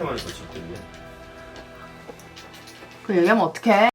이렇게만 해서 짓거든요. 그 얘기하면 어떡해?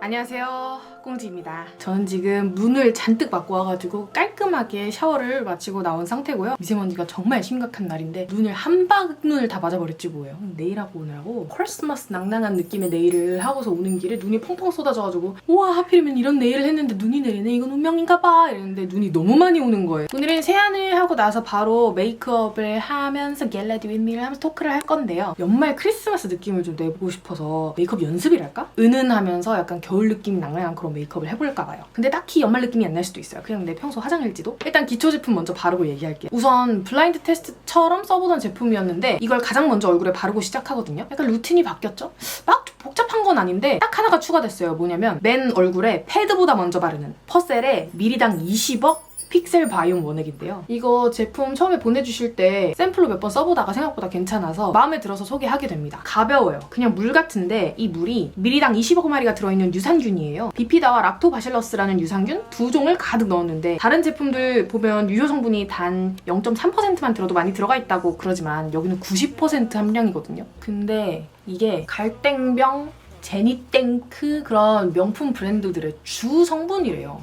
안녕하세요 꽁지입니다. 저는 지금 문을 잔뜩 맞고 와가지고 깔끔하게 샤워를 마치고 나온 상태고요. 미세먼지가 정말 심각한 날인데 눈을 한 방눈을 다 맞아버렸지 뭐예요. 네일하고 오느라고 크리스마스 낭낭한 느낌의 네일을 하고서 오는 길에 눈이 펑펑 쏟아져가지고 우와 하필이면 이런 네일을 했는데 눈이 내리네. 이건 운명인가 봐. 이랬는데 눈이 너무 많이 오는 거예요. 오늘은 세안을 하고 나서 바로 메이크업을 하면서 겟레디 윈미를 하면서 토크를 할 건데요. 연말 크리스마스 느낌을 좀 내보고 싶어서 메이크업 연습이랄까? 은은하면서 약간 겨울 느낌이 낭낭한 그런 메이크업을 해볼까 봐요. 근데 딱히 연말 느낌이 안 날 수도 있어요. 그냥 내 평소 화장일지도. 일단 기초 제품 먼저 바르고 얘기할게요. 우선 블라인드 테스트처럼 써보던 제품이었는데 이걸 가장 먼저 얼굴에 바르고 시작하거든요. 약간 루틴이 바뀌었죠? 막 복잡한 건 아닌데 딱 하나가 추가됐어요. 뭐냐면 맨 얼굴에 패드보다 먼저 바르는 퍼셀의 미리당 20억 픽셀 바이옴 원액인데요. 이거 제품 처음에 보내주실 때 샘플로 몇 번 써보다가 생각보다 괜찮아서 마음에 들어서 소개하게 됩니다. 가벼워요. 그냥 물 같은데 이 물이 미리당 20억 마리가 들어있는 유산균이에요. 비피다와 락토바실러스라는 유산균 두 종을 가득 넣었는데 다른 제품들 보면 유효 성분이 단 0.3%만 들어도 많이 들어가 있다고 그러지만 여기는 90% 함량이거든요. 근데 이게 갈땡병 제니땡크 그런 명품 브랜드들의 주 성분이래요.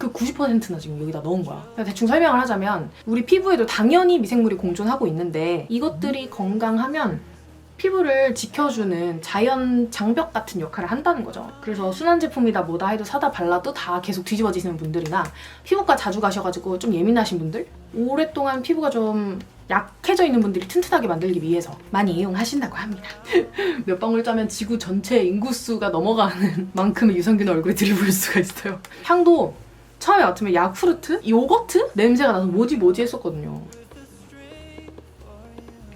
그 90%나 지금 여기다 넣은 거야. 그냥 대충 설명을 하자면 우리 피부에도 당연히 미생물이 공존하고 있는데 이것들이 건강하면 피부를 지켜주는 자연 장벽 같은 역할을 한다는 거죠. 그래서 순한 제품이다 뭐다 해도 사다 발라도 다 계속 뒤집어지시는 분들이나 피부과 자주 가셔가지고 좀 예민하신 분들 오랫동안 피부가 좀 약해져 있는 분들이 튼튼하게 만들기 위해서 많이 이용하신다고 합니다. 몇 방울 짜면 지구 전체 인구수가 넘어가는 만큼의 유산균을 얼굴에 들이부을 수가 있어요. 향도 처음에 맡으면 야쿠르트? 요거트? 냄새가 나서 뭐지 뭐지 했었거든요.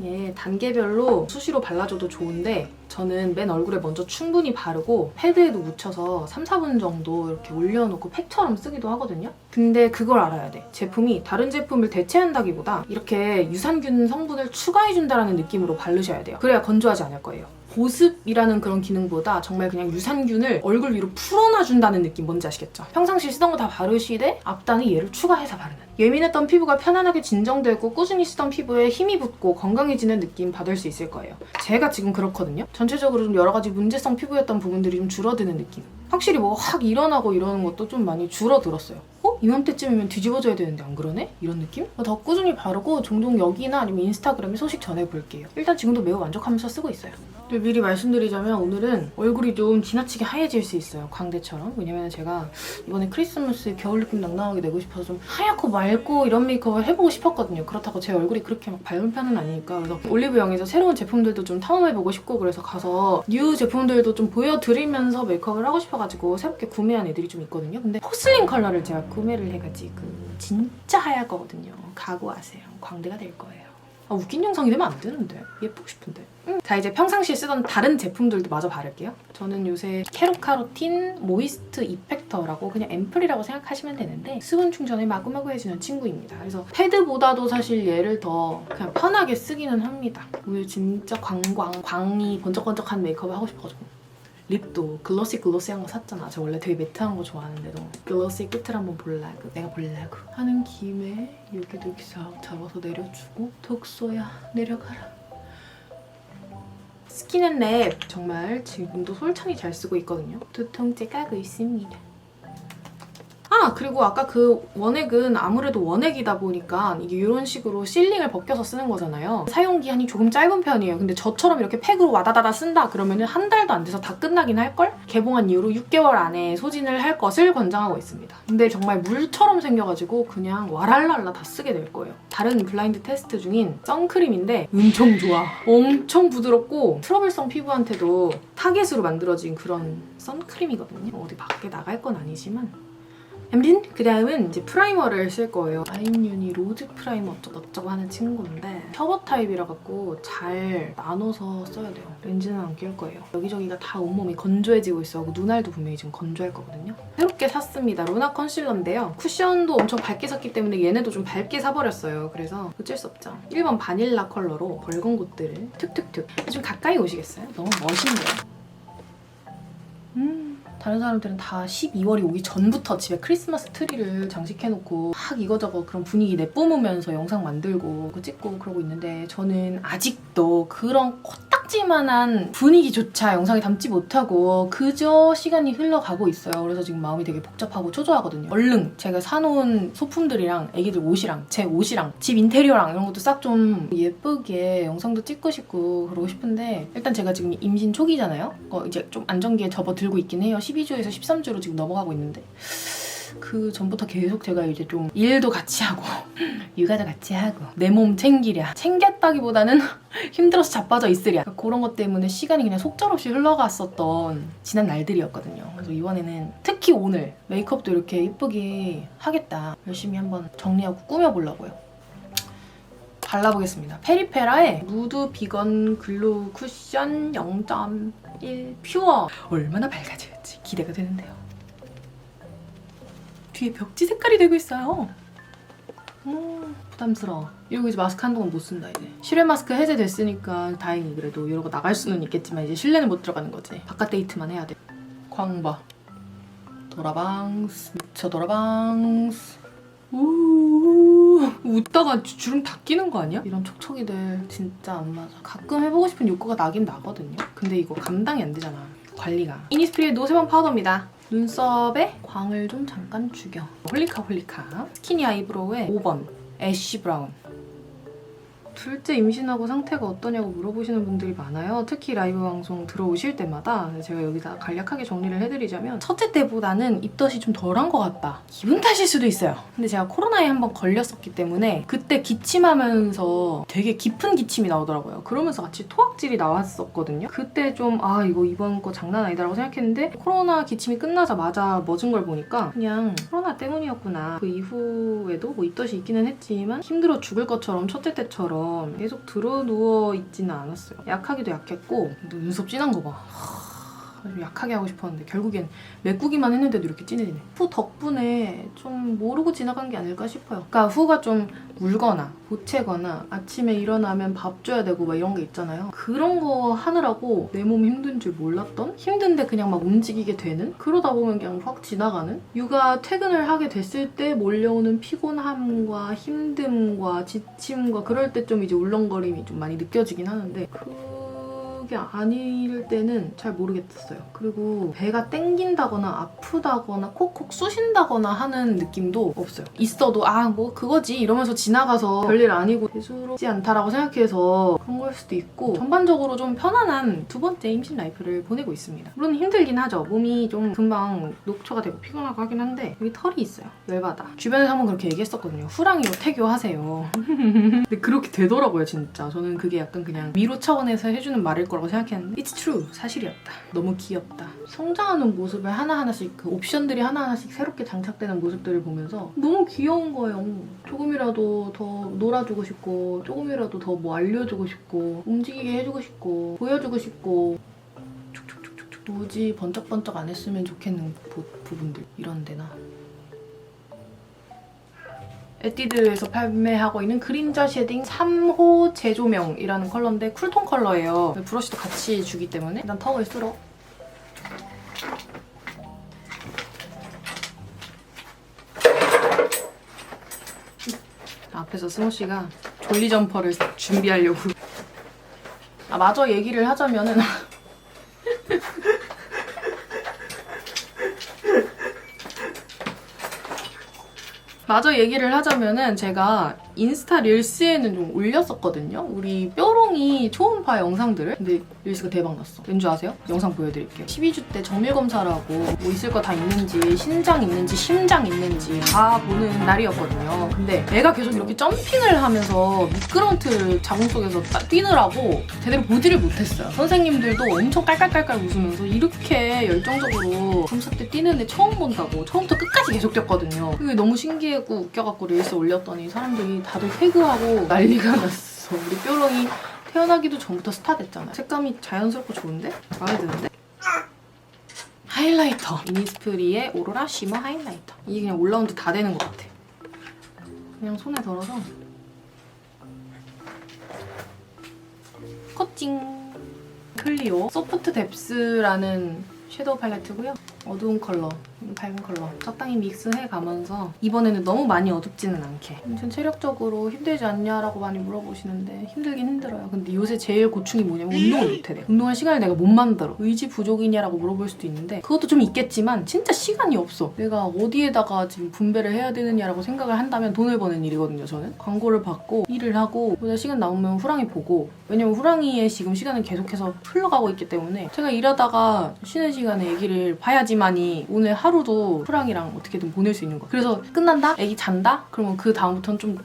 예, 단계별로 수시로 발라줘도 좋은데 저는 맨 얼굴에 먼저 충분히 바르고 패드에도 묻혀서 3, 4분 정도 이렇게 올려놓고 팩처럼 쓰기도 하거든요. 근데 그걸 알아야 돼. 제품이 다른 제품을 대체한다기보다 이렇게 유산균 성분을 추가해준다는 느낌으로 바르셔야 돼요. 그래야 건조하지 않을 거예요. 보습이라는 그런 기능보다 정말 그냥 유산균을 얼굴 위로 풀어놔준다는 느낌 뭔지 아시겠죠? 평상시 쓰던 거 다 바르시되 앞단에 얘를 추가해서 바르는 예민했던 피부가 편안하게 진정되고 꾸준히 쓰던 피부에 힘이 붙고 건강해지는 느낌 받을 수 있을 거예요. 제가 지금 그렇거든요. 전체적으로 좀 여러 가지 문제성 피부였던 부분들이 좀 줄어드는 느낌. 확실히 뭐확 일어나고 이러는 것도 좀 많이 줄어들었어요. 어? 이맘때쯤이면 뒤집어져야 되는데 안 그러네? 이런 느낌? 더 꾸준히 바르고 종종 여기나 아니면 인스타그램에 소식 전해볼게요. 일단 지금도 매우 만족하면서 쓰고 있어요. 근데 미리 말씀드리자면 오늘은 얼굴이 좀 지나치게 하얘질 수 있어요. 광대처럼. 왜냐면 제가 이번에 크리스마스 겨울 느낌 낭낭하게 내고 싶어서 좀 하얗고 맑고 이런 메이크업을 해보고 싶었거든요. 그렇다고 제 얼굴이 그렇게 막 밝은 편은 아니니까 그래서 올리브영에서 새로운 제품들도 좀 탐험해보고 싶고 그래서 가서 뉴 제품들도 좀 보여드리면서 메이크업을 하고 싶어가지고 새롭게 구매한 애들이 좀 있거든요. 근데 포슬린 컬러를 제가 구매 를 해가지고 진짜 하얄 거거든요. 각오하세요. 광대가 될 거예요. 아, 웃긴 영상이 되면 안 되는데 예쁘고 싶은데 응. 자 이제 평상시에 쓰던 다른 제품들도 마저 바를게요 저는 요새 캐로카로틴 모이스트 이펙터라고 그냥 앰플이라고 생각하시면 되는데 수분 충전을 마구마구 해주는 친구입니다 그래서 패드보다도 사실 얘를 더 그냥 편하게 쓰기는 합니다 오늘 진짜 광광 광이 번쩍번쩍한 메이크업을 하고 싶어가지고 립도 글로시 글로시한 거 샀잖아. 저 원래 되게 매트한 거 좋아하는데도 글로시 끝을 한번 보려고 내가 보려고 하는 김에 여기도 이렇게 싹 잡아서 내려주고 덕소야 내려가라. 스킨앤랩 정말 지금도 솔찬히 잘 쓰고 있거든요. 두 통째 까고 있습니다. 아 그리고 아까 그 원액은 아무래도 원액이다 보니까 이게 이런 식으로 실링을 벗겨서 쓰는 거잖아요. 사용 기한이 조금 짧은 편이에요. 근데 저처럼 이렇게 팩으로 와다다다 쓴다 그러면 한 달도 안 돼서 다 끝나긴 할걸? 개봉한 이후로 6개월 안에 소진을 할 것을 권장하고 있습니다. 근데 정말 물처럼 생겨가지고 그냥 와랄랄라 다 쓰게 될 거예요. 다른 블라인드 테스트 중인 선크림인데 엄청 좋아. 엄청 부드럽고 트러블성 피부한테도 타겟으로 만들어진 그런 선크림이거든요. 어디 밖에 나갈 건 아니지만 엠린? 그 다음은 이제 프라이머를 쓸 거예요. 아임유니 로즈 프라이머 어쩌고저쩌고 하는 친구인데 셔버 타입이라 갖고 잘 나눠서 써야 돼요. 렌즈는 안 낄 거예요. 여기저기가 다 온몸이 건조해지고 있어. 눈알도 분명히 지금 건조할 거거든요. 새롭게 샀습니다. 루나 컨실러인데요. 쿠션도 엄청 밝게 샀기 때문에 얘네도 좀 밝게 사버렸어요. 그래서 어쩔 수 없죠. 1번 바닐라 컬러로 벌건 곳들을 툭툭툭. 좀 가까이 오시겠어요? 너무 멋있네요. 음, 다른 사람들은 다 12월이 오기 전부터 집에 크리스마스 트리를 장식해놓고 막 이거저거 그런 분위기 내뿜으면서 영상 만들고 찍고 그러고 있는데 저는 아직도 그런 코딱지만한 분위기조차 영상에 담지 못하고 그저 시간이 흘러가고 있어요. 그래서 지금 마음이 되게 복잡하고 초조하거든요. 얼른 제가 사놓은 소품들이랑 애기들 옷이랑 제 옷이랑 집 인테리어랑 이런 것도 싹 좀 예쁘게 영상도 찍고 싶고 그러고 싶은데 일단 제가 지금 임신 초기잖아요. 어, 이제 좀 안정기에 접어들고 있긴 해요. 12주에서 13주로 지금 넘어가고 있는데 그 전부터 계속 제가 이제 좀 일도 같이 하고 육아도 같이 하고 내 몸 챙기랴 챙겼다기보다는 힘들어서 자빠져 있으랴. 그런 것 때문에 시간이 그냥 속절없이 흘러갔었던 지난 날들이었거든요. 그래서 이번에는 특히 오늘 메이크업도 이렇게 예쁘게 하겠다. 열심히 한번 정리하고 꾸며보려고요. 발라보겠습니다. 페리페라의 누드 비건 글루 쿠션 0.1 퓨어. 얼마나 밝아질지 기대가 되는데요 뒤에 벽지 색깔이 되고 있어요. 음, 부담스러워. 이러고 이제 마스크 한동안 못 쓴다 이제. 실외 마스크 해제됐으니까 다행히 그래도 이러고 나갈 수는 있겠지만 이제 실내는 못 들어가는 거지. 바깥 데이트만 해야 돼. 광바. 도라방스. 미쳐. 우 웃다가 주- 주름 다 끼는 거 아니야? 이런 촉촉이들 진짜 안 맞아. 가끔 해보고 싶은 욕구가 나긴 나거든요. 근데 이거 감당이 안 되잖아. 관리가. 이니스프리의 노세범 파우더입니다. 눈썹에 광을 좀 잠깐 죽여. 홀리카 홀리카. 스키니 아이브로우의 5번. 애쉬 브라운. 둘째 임신하고 상태가 어떠냐고 물어보시는 분들이 많아요. 특히 라이브 방송 들어오실 때마다 제가 여기다 간략하게 정리를 해드리자면 첫째 때보다는 입덧이 좀 덜한 것 같다. 기분 탓일 수도 있어요. 근데 제가 코로나에 한번 걸렸었기 때문에 그때 기침하면서 되게 깊은 기침이 나오더라고요. 그러면서 같이 토악질이 나왔었거든요. 그때 좀 아 이거 이번 거 장난 아니다라고 생각했는데 코로나 기침이 끝나자마자 멎은 걸 보니까 그냥 코로나 때문이었구나. 그 이후에도 뭐 입덧이 있기는 했지만 힘들어 죽을 것처럼 첫째 때처럼 계속 들어 누워 있지는 않았어요. 약하기도 약했고 눈썹 진한 거 봐. 하, 좀 약하게 하고 싶었는데 결국엔 메꾸기만 했는데도 이렇게 진해지네. 후 덕분에 좀 모르고 지나간 게 아닐까 싶어요. 그러니까 후가 좀 울거나 보채거나 아침에 일어나면 밥 줘야 되고 막 이런 게 있잖아요. 그런 거 하느라고 내몸 힘든 줄 몰랐던 힘든데 그냥 막 움직이게 되는 그러다 보면 그냥 확 지나가는 육아 퇴근을 하게 됐을 때 몰려오는 피곤함과 힘듦과 지침과 그럴 때 좀 이제 울렁거림이 좀 많이 느껴지긴 하는데 그 게 아닐 때는 잘 모르겠었어요. 그리고 배가 땡긴다거나 아프다거나 콕콕 쑤신다거나 하는 느낌도 없어요. 있어도 아 뭐 그거지 이러면서 지나가서 별일 아니고 대수롭지 않다라고 생각해서 그런 걸 수도 있고 전반적으로 좀 편안한 두 번째 임신 라이프를 보내고 있습니다. 물론 힘들긴 하죠. 몸이 좀 금방 녹초가 되고 피곤하고 하긴 한데 여기 털이 있어요. 열받아. 주변에서 한번 그렇게 얘기했었거든요. 후랑이로 태교하세요. 근데 그렇게 되더라고요 진짜. 저는 그게 약간 그냥 위로 차원에서 해주는 말일 거 라고 생각했는데 It's true. 사실이었다. 너무 귀엽다. 성장하는 모습을 하나하나씩 그 옵션들이 하나하나씩 새롭게 장착되는 모습들을 보면서 너무 귀여운 거예요. 조금이라도 더 놀아주고 싶고 조금이라도 더 뭐 알려주고 싶고 움직이게 해주고 싶고 보여주고 싶고 촉촉촉촉촉 도지 번쩍번쩍 안 했으면 좋겠는 부, 부분들 이런 데나 에뛰드에서 판매하고 있는 그림자 쉐딩 3호 재조명이라는 컬러인데 쿨톤 컬러예요. 브러쉬도 같이 주기 때문에 일단 턱을 쓸어. 앞에서 승호 씨가 졸리 점퍼를 준비하려고. 아 마저 얘기를 하자면은 마저 얘기를 하자면은 제가 인스타 릴스에는 좀 올렸었거든요. 우리 뾰롱이 초음파 영상들을. 근데 릴스가 대박 났어. 왠지 아세요? 영상 보여드릴게요. 12주 때 정밀 검사라고 뭐 있을 거 다 있는지 신장 있는지 심장 있는지 다 보는 날이었거든요. 근데 애가 계속 이렇게 점핑을 하면서 미끄럼틀을 자궁 속에서 딱 뛰느라고 제대로 보지를 못했어요. 선생님들도 엄청 깔깔깔깔 웃으면서 이렇게 열정적으로 검사 때 뛰는 애 처음 본다고 처음부터 끝까지 계속 뛰었거든요. 그게 너무 신기하고 웃겨갖고 릴스 올렸더니 사람들이 다들 태그하고 난리가 났어. 우리 뾰롱이 태어나기도 전부터 스타 됐잖아요. 색감이 자연스럽고 좋은데? 마음에 드는데? 하이라이터. 이니스프리의 오로라 쉬머 하이라이터. 이게 그냥 올라온 지다 되는 것 같아. 그냥 손에 덜어서 커팅. 클리오 소프트 뎁스라는 섀도우 팔레트고요. 어두운 컬러, 밝은 컬러 적당히 믹스해 가면서 이번에는 너무 많이 어둡지는 않게 전 체력적으로 힘들지 않냐라고 많이 물어보시는데 힘들긴 힘들어요. 근데 요새 제일 고충이 뭐냐면 운동을 못해 내가. 운동할 시간을 내가 못 만들어. 의지 부족이냐라고 물어볼 수도 있는데 그것도 좀 있겠지만 진짜 시간이 없어. 내가 어디에다가 지금 분배를 해야 되느냐라고 생각을 한다면 돈을 버는 일이거든요. 저는 광고를 받고 일을 하고 보다 시간 나오면 후랑이 보고 왜냐면 후랑이의 지금 시간은 계속해서 흘러가고 있기 때문에 제가 일하다가 쉬는 시간에 아기를 봐야지 만이 오늘 하루도 후랑이랑 어떻게든 보낼 수 있는 거야. 그래서 끝난다? 아기 잔다? 그러면 그 다음부터는 좀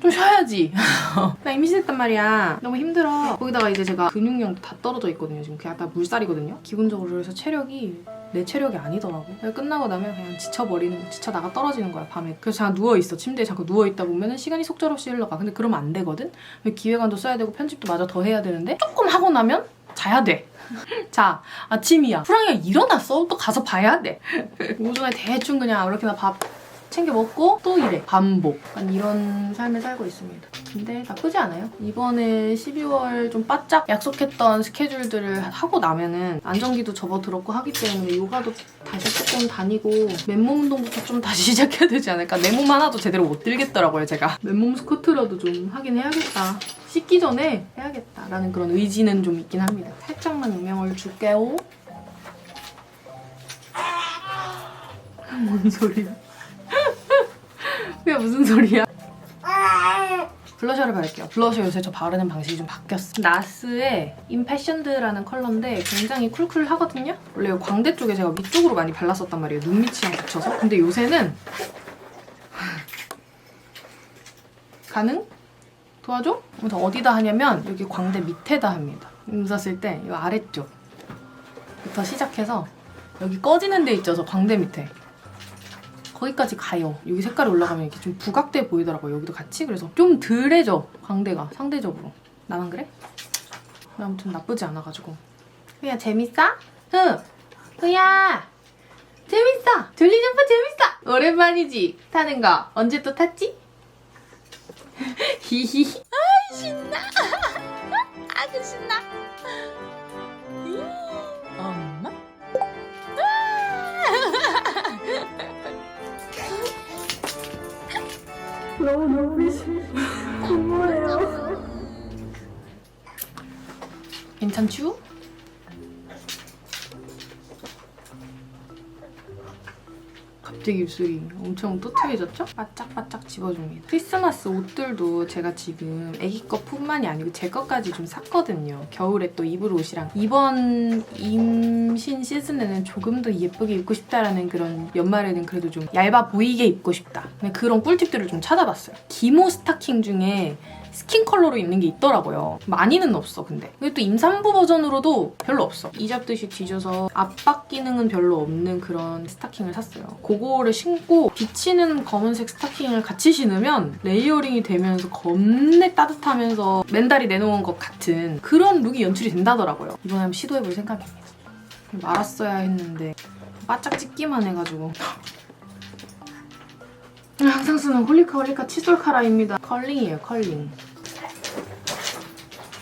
좀 쉬어야지. 나 임신했단 말이야. 너무 힘들어. 거기다가 이제 제가 근육량도 다 떨어져 있거든요. 지금 그냥 다 물살이거든요. 기본적으로 그래서 체력이 내 체력이 아니더라고. 끝나고 나면 그냥 지쳐버리는, 지쳐 나가 떨어지는 거야, 밤에. 그래서 잠깐 누워있어. 침대에 자꾸 누워있다 보면은 시간이 속절없이 흘러가. 근데 그러면 안 되거든? 기획안도 써야 되고 편집도 마저 더 해야 되는데 조금 하고 나면 자야 돼. 자, 아침이야. 후랑이가 일어났어? 또 가서 봐야 돼. 오전에 대충 그냥 이렇게나 밥 챙겨 먹고 또 일해. 반복. 약간 이런 삶을 살고 있습니다. 근데 나쁘지 않아요. 이번에 12월 좀 바짝 약속했던 스케줄들을 하고 나면은 안정기도 접어들었고 하기 때문에 요가도 다시 조금 다니고 맨몸 운동부터 좀 다시 시작해야 되지 않을까. 내 몸 하나도 제대로 못 들겠더라고요, 제가. 맨몸 스쿼트라도 좀 하긴 해야겠다. 씻기 전에 해야겠다라는 그런 의지는 좀 있긴 합니다. 살짝만 음영을 줄게요. 뭔 소리야? 그게 무슨 소리야? 블러셔를 바를게요. 블러셔 요새 저 바르는 방식이 좀 바뀌었어. 나스의 임패션드라는 컬러인데 굉장히 쿨쿨하거든요? 원래 이 광대 쪽에 제가 위쪽으로 많이 발랐었단 말이에요. 눈 밑이랑 붙여서. 근데 요새는 가능? 도와줘? 그래서 어디다 하냐면 여기 광대 밑에다 합니다. 음사 쓸때이 아래쪽부터 시작해서 여기 꺼지는 데 있죠, 저 광대 밑에. 거기까지 가요. 여기 색깔이 올라가면 이렇게 좀 부각돼 보이더라고요. 여기도 같이. 그래서 좀 덜해져, 광대가. 상대적으로. 나만 그래? 아무튼 나쁘지 않아가지고. 흐야, 재밌어? 흐! 흐야! 재밌어! 졸리점프 재밌어! 오랜만이지? 타는 거. 언제 또 탔지? 히히히. 아이, 신나! 아주 신나! 엄마? 너무 눈빛이 궁금해요. 괜찮죠? 갑자기 입술이 엄청 또트해졌죠? 바짝바짝 집어줍니다. 크리스마스 옷들도 제가 지금 애기 거뿐만이 아니고 제 것까지 좀 샀거든요. 겨울에 또 입을 옷이랑 이번 임신 시즌에는 조금 더 예쁘게 입고 싶다라는 그런 연말에는 그래도 좀 얇아 보이게 입고 싶다. 그런 꿀팁들을 좀 찾아봤어요. 기모 스타킹 중에 스킨 컬러로 입는 게 있더라고요. 많이는 없어 근데. 근데 또 임산부 버전으로도 별로 없어. 이 잡듯이 뒤져서 압박 기능은 별로 없는 그런 스타킹을 샀어요. 그거를 신고 비치는 검은색 스타킹을 같이 신으면 레이어링이 되면서 겁내 따뜻하면서 맨다리 내놓은 것 같은 그런 룩이 연출이 된다더라고요. 이번에 한번 시도해볼 생각입니다. 말았어야 했는데 바짝 찍기만 해가지고 항상 쓰는 홀리카 홀리카 칫솔 카라입니다. 컬링이에요, 컬링.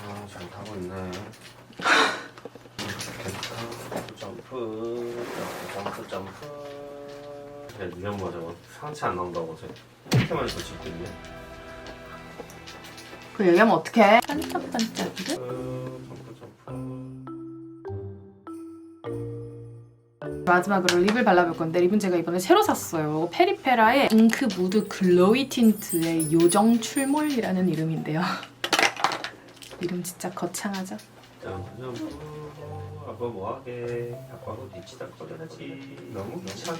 아, 잘 타고 있네. 점프, 점프, 점프. 제 이런 거죠. 상체 안 나온다고 제 이렇게만 해서 찍고 있네. 그 얘기하면 어떡해? 반짝반짝. 점프, 점프. 마지막으로 립을 발라볼 건데 립은 제가 이번에 새로 샀어요. 페리페라의 잉크 무드 글로이 틴트의 요정 출몰이라는 이름인데요. 이름 진짜 거창하죠? 점프, 점프. 아빠 뭐하게? 아빠도 뒤치다거려야지. 너무 귀찮아.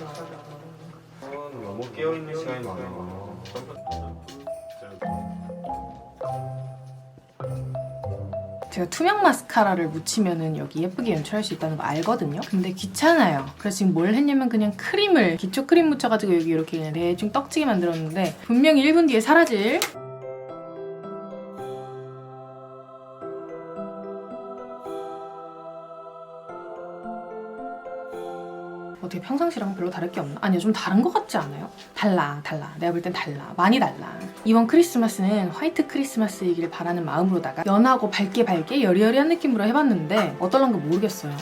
어, 너무 깨어있는 시간이 많아. 제가 투명 마스카라를 묻히면은 여기 예쁘게 연출할 수 있다는 거 알거든요. 근데 귀찮아요. 그래서 지금 뭘 했냐면 그냥 크림을 기초 크림 묻혀가지고 여기 이렇게 그냥 대충 떡지게 만들었는데 분명히 1분 뒤에 사라질 어떻게 평상시랑 별로 다를 게 없나? 아니요, 좀 다른 것 같지 않아요? 달라, 달라. 내가 볼 땐 달라. 많이 달라. 이번 크리스마스는 화이트 크리스마스이기를 바라는 마음으로다가 연하고 밝게 밝게 여리여리한 느낌으로 해봤는데 어떨란가 모르겠어요.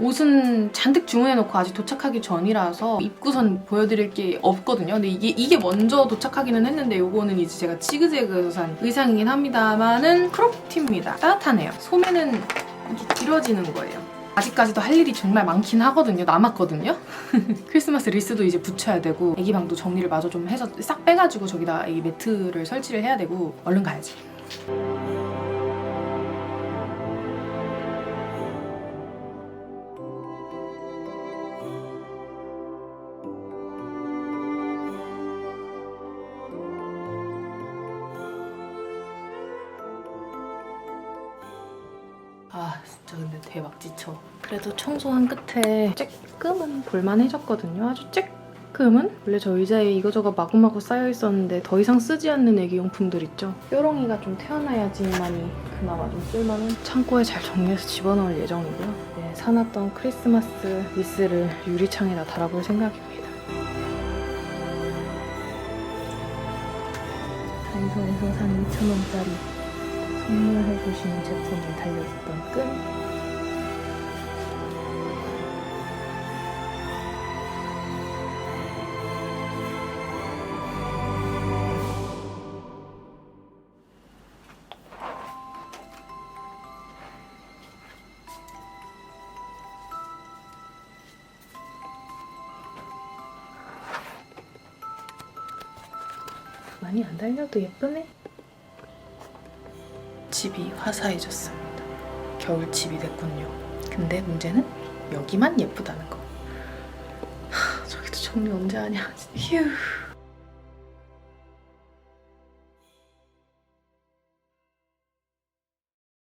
옷은 잔뜩 주문해놓고 아직 도착하기 전이라서 입고선 보여드릴 게 없거든요. 근데 이게 이게 먼저 도착하기는 했는데 요거는 이제 제가 지그재그에서 산 의상이긴 합니다만은 크롭티입니다. 따뜻하네요. 소매는 이렇게 길어지는 거예요. 아직까지도 할 일이 정말 많긴 하거든요. 남았거든요. 크리스마스 리스도 이제 붙여야 되고 애기 방도 정리를 마저 좀 해서 싹 빼가지고 저기다 이 매트를 설치를 해야 되고 얼른 가야지. 지쳐 그래도 청소한 끝에 쬐끔은 볼만해졌거든요. 아주 쬐끔은? 원래 저 의자에 이거저거 마구마구 쌓여 있었는데 더 이상 쓰지 않는 애기용품들 있죠. 뾰롱이가 좀 태어나야지만이 그나마 좀 쓸만한? 창고에 잘 정리해서 집어넣을 예정이고요. 네, 사놨던 크리스마스 리스를 유리창에다 달아볼 생각입니다. 다이소에서 산 2,000원짜리 선물해주시는 제품이 달려있던 끈 많이 안 달려도 예쁘네 집이 화사해졌습니다. 겨울 집이 됐군요. 근데 문제는 여기만 예쁘다는 거. 하, 저기도 정리 언제 하냐. 휴.